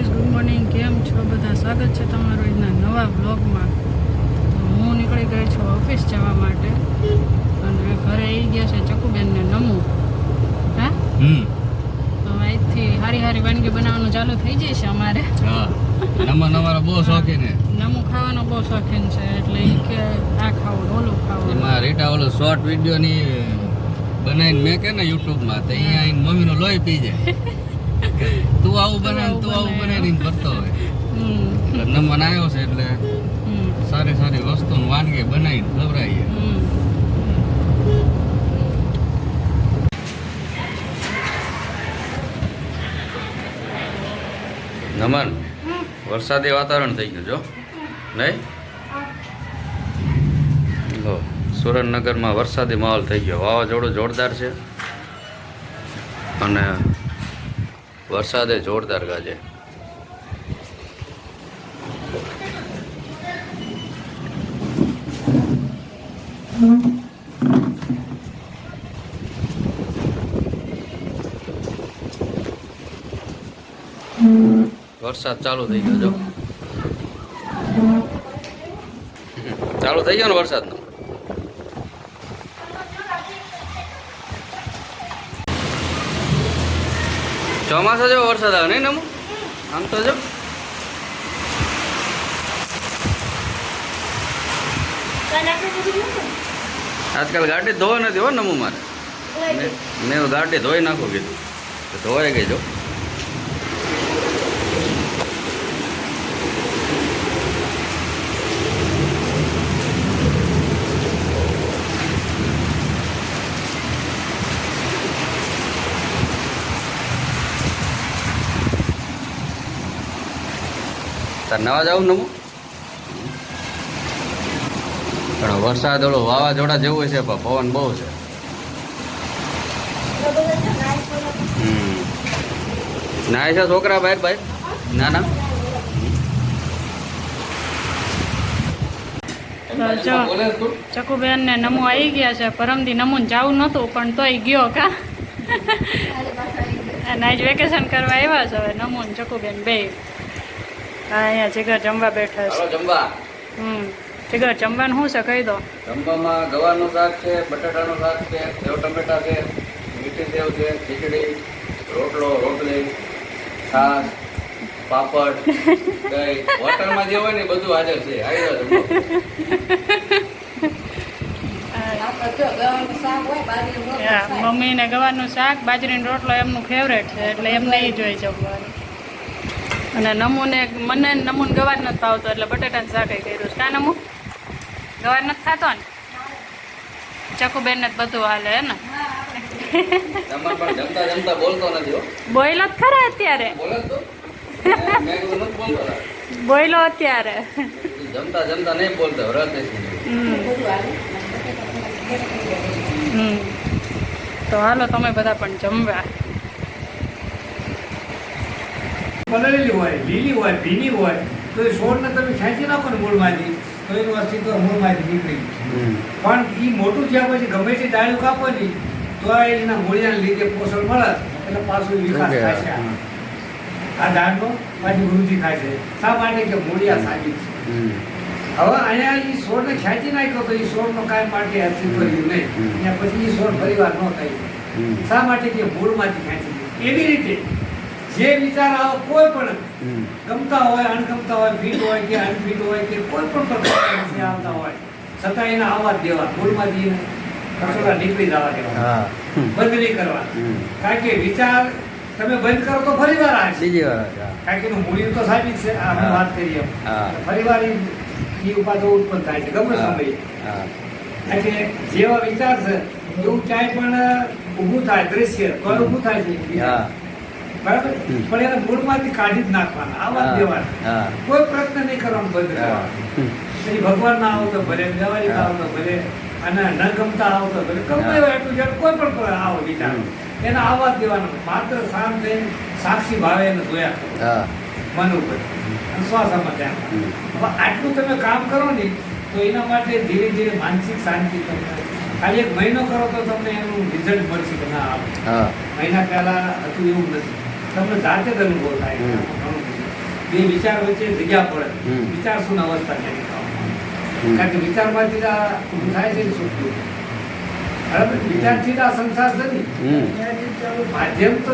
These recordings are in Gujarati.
Guys good morning. કેમ છો? બધા સ્વાગત છે તમારું આજના નવા બ્લોગમાં તો હું નીકળી ગઈ છું ઓફિસ જવા માટે. અને ઘરે આવી ગયા છે ચકુબેનને નમું. હા? હમ. તો આજથી હારી હારી વાનગી બનાવવાનું ચાલુ થઈ જશે અમારે. નમન નમા બહુ શોખીન છે. નમું ખાવાનો બહુ શોખીન છે. એટલે એ કે આ ખાવું ઓલું ખાવું. એમાં રીટા ઓલું શોર્ટ વિડીયોની બનાવીને મેં કે ને યુટ્યુબમાં તો અહીંયા મમ્મીનો લોહી પી જાય. તું આવું બનાવ તું આવું બનાવીને કરતો હોય. લગ્ન આવ્યો છે એટલે સારી સારી વસ્તુ વાનગી બનાવી ખવડાવીએ. નમન વરસાદી વાતાવરણ થઈ ગયું જો. નહીં? સુરેન્દ્રનગરમાં વરસાદી માહોલ થઈ ગયો. વાવાઝોડું જોરદાર છે. અને વરસાદે જોરદાર ગાજે. વરસાદ ચાલુ થઈ ગયો જો. ચાલુ થઈ ગયો ને વરસાદનો? ચોમાસા જેવો વરસાદ આવે નહીં નમો? આમ તો જો. આજકાલ ગાડી ધોવા નથી હો નમો મારે. મેં- ગાડી ધોઈ નાખું કીધું. તો ધોવાઈ ગઈ જો. તાર નવા જાવ નમો પણ વરસાદ ઓળો વાવાઝોડા જેવું છે પણ પવન બહુ છે. નાય છે છોકરા બહાર બહાર ના ના. તો ચકુબેન ને નમો આવી ગયા છે. પરમદી નમુન જવું નહોતું પણ તોય ગયો કા? અને આજ વેકેશન કરવા આવ્યા છે હવે નમુન ચકુબેન બે. અહીંયા જીગર જમવા બેઠા છે. જમવા. હમ જીગર જમવાનું શું છે કહી દો. જમવામાં ગવારનું શાક છે બટાટાનું શાક છે સેવ ટમેટા છે મીઠી સેવ છે ખીચડી રોટલો રોટલી છાશ પાપડ દહીં. હોટલમાં જે હોય ને બધું હાજર છે. આવી. હા, મમ્મીને ગવારનું શાક બાજરીનો રોટલો એમનું ફેવરેટ છે એટલે એમને એ જોઈ જમવાનું. અને નમૂને મને નમૂન ગવાર નથી ભાવતો એટલે બટેટાનું શાક કર્યું કા નમુ ગવાર નથી થતો ને? ચકુબેનને જ બધું હાલે હે ને? બોયલો જ ખરા અત્યારે. બોયલો અત્યારે? જમતા જમતા નહીં બોલતો વ્રત તો હાલો તમે બધા પણ જમવા. પલળેલી હોય લીલી હોય ભીની હોય તો એ છોડને તમે ખેંચી નાખો ને મૂળમાંથી તો એનું અસ્તિત્વ મૂળમાંથી નીકળી પણ એ મોટું થયા પછી ગમે તે ડાળું કાપો ને તો એના મૂળિયાને લીધે પોષણ મળે એટલે પાછું વિકાસ થાય છે આ. ડાળનો પાછી વૃદ્ધિ થાય છે. શા માટે? કે મૂળિયા સાબિત છે. હવે અહીંયા એ છોડને ખેંચી નાખ્યો તો એ છોડનો કાંઈ માટે અસ્તિત્વ રહ્યું નહીં. પછી એ છોડ ફરીવાર ન થાય શા માટે? કે મૂળમાંથી ખેંચી એવી રીતે જે વિચાર આવે કોઈ પણ ગમતા હોય અણગમતા હોય ફીટ હોય કે અનફીટ હોય કે કોઈ પણ પ્રકારના વિષય આવતા હોય છતાં એને આવવા દેવા ભૂલમાં જઈને રસોડા નીકળી જવા દેવા. બંધ નહીં કરવા. કારણ કે વિચાર તમે બંધ કરો તો ફરી વાર આવે બીજી વાર કારણ કે એનું મૂળિયું તો સાચી છે. આ આપણે વાત કરીએ. ફરી વાર એ ઉપાધો ઉત્પન્ન થાય છે. ગમે સમયે. કારણ કે જેવા વિચાર છે એવું ક્યાંય પણ ઊભું થાય દ્રશ્ય તો ઊભું થાય છે. બરાબર. પણ એને મૂળમાંથી કાઢી જ નાખવાના. આવા જ દેવાના. કોઈ પ્રયત્ન નહીં કરવાનો બંધ પછી ભગવાન ના આવો તો ભલે ગવારી આવો તો ભલે અને ન ગમતા આવો તો ભલે. ગમે એવા એટલું જ્યારે કોઈ પણ આવો વિચાર. એને આવવા દેવાનો. માત્ર શાંત થઈને સાક્ષી ભાવે એને જોયા. મન ઉપર. શ્વાસમાં ધ્યાન હવે આટલું તમે કામ કરો ને તો એના માટે ધીરે ધીરે માનસિક શાંતિ તમને ખાલી એક મહિનો કરો તો તમને એનું રિઝલ્ટ મળશે કે ના આવે મહિના પહેલા હતું એવું નથી. તમને જાતે જ અનુભવ થાય. બે વિચાર વચ્ચે જગ્યા પડે વિચાર શું અવસ્થા છે કારણ કે વિચારમાંથી આ ઊભું થાય છે સુખ બરાબર વિચારથી આ સંસાર માધ્યમ તો.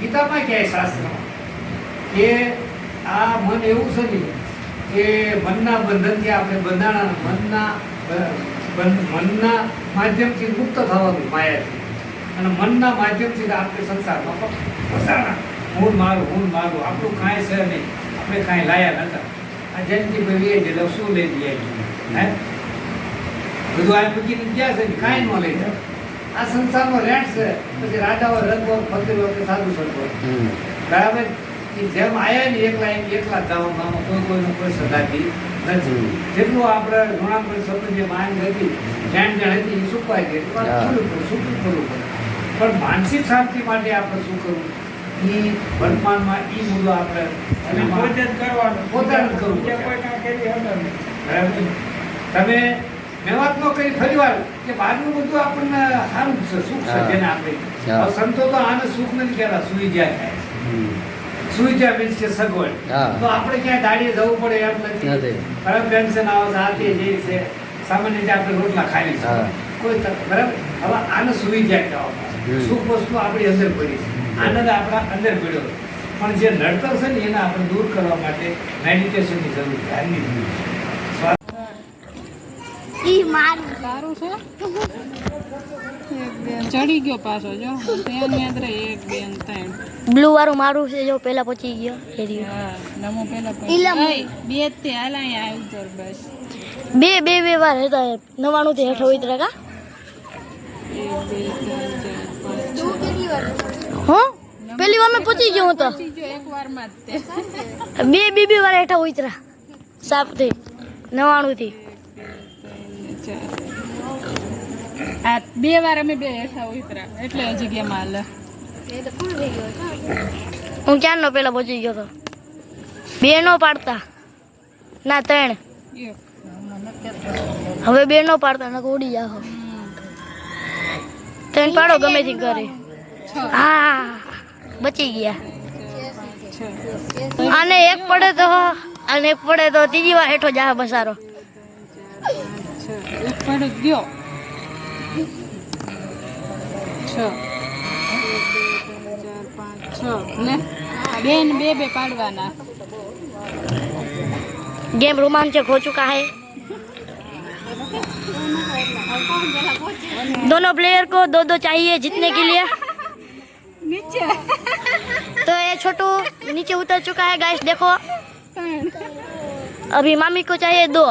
ગીતામાં ક્યાંય શાસ્ત્રમાં કે આ મન એવું છે ને કે મનના બંધનથી આપણે બંધાણા મનના મનના માધ્યમથી મુક્ત થવાનું માયાથી. અને મનના માધ્યમથી આપણે સંસારમાં ફસાણા. હું મારું હું મારું આપણું કાંઈ છે નહીં. આપણે કાંઈ લાયા નતા આ જયંતિ ભાઈ એ શું લઈ જઈએ હે? બધું આ મૂકીને ગયા છે કાંઈ ન લઈ જાય આ સંસારનો રેન્ટ છે. પછી રાજાઓ રંગો ફકીરો કે સાધુ સંતો. બરાબર? કે જેમ આયા ને એકલા એમ એકલા જવામાં કોઈ કોઈનો કોઈ સદાથી નથી. જેટલું આપણે ઘણા શબ્દ જે માંગ હતી જાણ જાણ હતી એ સુકવાઈ ગઈ. થોડું થોડું પડે પણ માનસિક શાંતિ માટે આપણે શું કરવું? એ વર્તમાનમાં એ મુદ્દો આપણે અને પોતે જ કરવાનું. પોતાને જ કરવું કોઈ કાંઈ કરી બરાબર. તમે મેવાત નો કરી ફરી વાર કે બહારનું બધું આપણને સારું છે સુખ છે જેને આપણે. સંતો તો આને સુખ નથી કહેતા સુઈ જાય થાય. સુઈ જાય મીન્સ કે સગવડ. તો આપણે ક્યાંય દાડીએ જવું પડે એમ નથી. બરાબર પેન્શન આવે છે આ તે જે છે સામાન્ય રીતે આપણે રોટલા ખાઈ. કોઈ બરાબર? હવે આને સુઈ જાય હમ. સુખ વસ્તુ આપણી અંદર પડી છે. આનંદ આપણા અંદર પડ્યો પણ જે નડતર છે ને એને આપણે દૂર કરવા માટે મેડિટેશનની જરૂર ધ્યાનની જરૂર છે. શ્વાસ ઈ મારું. સારું છે? એક બેન ચડી ગયો પાછો જો. ત્યાં યાદ એક બેન ત્રણ. બ્લુ વાળું મારું છે જો પેલા પહોંચી ગયો. નમો પેલા બે જ તે હાલ અહીંયા આવી બસ. બે બે બે વાર હતા. નવાણું થી હેઠળ હોય કા એક બે ત્રણ ચાર પાંચ છ હો? પેલી વાર મેં પહોંચી ગયો હું તો. પહોંચી ગયો એક વારમાં જ તે. બે બે બે વાર હેઠા ઉતરા. સાપથી નવાણું થી આ બે વાર અમે બે હેઠા ઉતરા એટલે હજી ગેમ હાલ. હું ક્યારનો પેલા પહોંચી ગયો તો? બે નો પાડતા. ના ત્રણ. હવે બે નો પાડતા નકર ઉડી જાઓ ત્રણ પાડો ગમે તે ઘરે. હા બચી ગયા. અને એક પડે તો અને એક પડે તો ત્રીજી વાર હેઠો જા બસારો. એક પડે ગયો. છ. ચાર બેન બે બે પાડવાના. ગેમ રોમાંચક હો ચુકા હૈ. दोनों प्लेयर को दो दो चाहिए जीतने के लिए। नीचे। तो ये छोटू नीचे उतर चुका है गाइस देखो। अभी मामी को चाहिए दो।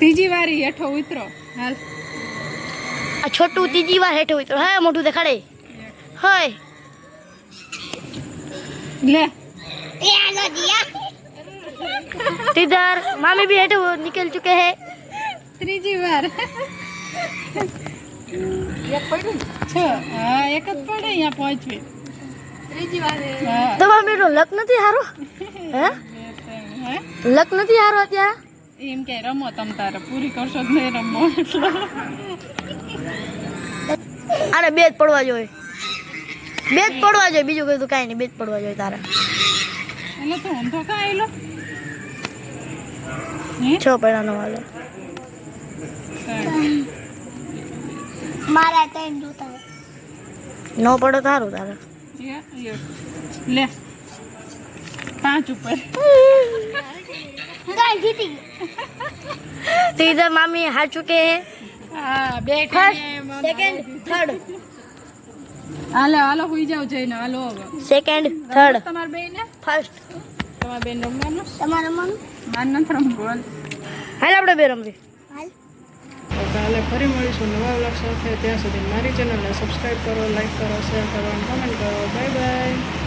तीजी वारी उतरो। छोटू तीजी बार हेठो उतरो। है मोटू देखाड़े। है ले। ले लो दिया લે इधर मामी भी हेठे निकल चुके हैं ત્રીજી વાર છ હા એક જ પડે અહીંયા પહોંચવી હા તો મામી નો લક નથી હારો હે બે ત્રણ હે લક નથી હારો અત્યારે એમ કે રમો તમ તારે પૂરી કરશો જ નહીં રમો એટલે આને બે જ પડવા જોઈએ બે જ પડવા જોઈએ બીજું કઈ તો કાંઈ નહીં બે જ પડવા જોઈએ તારે એટલે તો ઊંધો કાં આવેલો હે છ પૈડાનો વાલો. નો પડો તારું. તારે લે. પાંચ ઉપર. ત્રીજા મામી હાચું કે હાલો હાલો હોઈ જાવ જઈને. હાલો સેકન્ડ થર્ડ તમારા બેન ફર્સ્ટ તમારા બેન રમવાનું? તમારા રમવાનું મન માર નથી રમવું હાલ આપણે બે રમવી. તો કાલે ફરી મળીશું નવા વ્લોગ સાથે. ત્યાં સુધી મારી ચેનલને સબસ્ક્રાઈબ કરો લાઈક કરો શેર કરો અને કમેન્ટ કરો. Bye bye